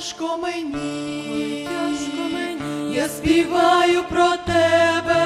тяжко мені, тяжко мені. я співаю про тебе,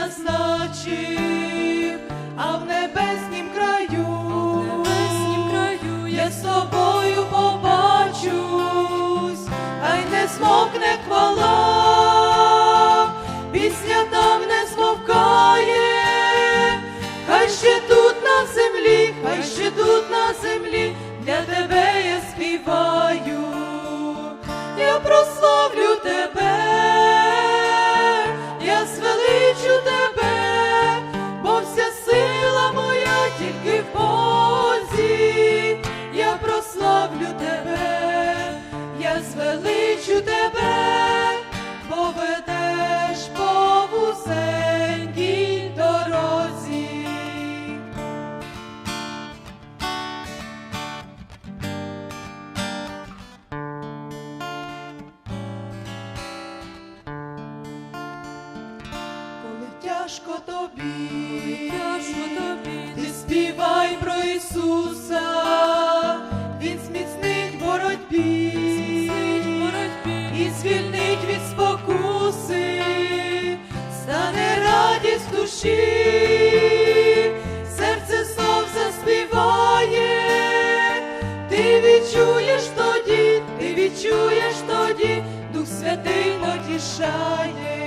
назначив, а в небеснім краю, в небеснім краю я з тобою побачусь, хай не змокне хвала, пісня там не змовкає, хай ще тут на землі, хай ще тут на землі, для тебе тяжко тобі, тяжко тобі. Ти співай про Ісуса, Він зміцнить боротьбі, Зміцнить боротьбі. і звільнить від спокуси, стане радість душі, ти відчуєш тоді, ти відчуєш тоді, Дух Святий потішає,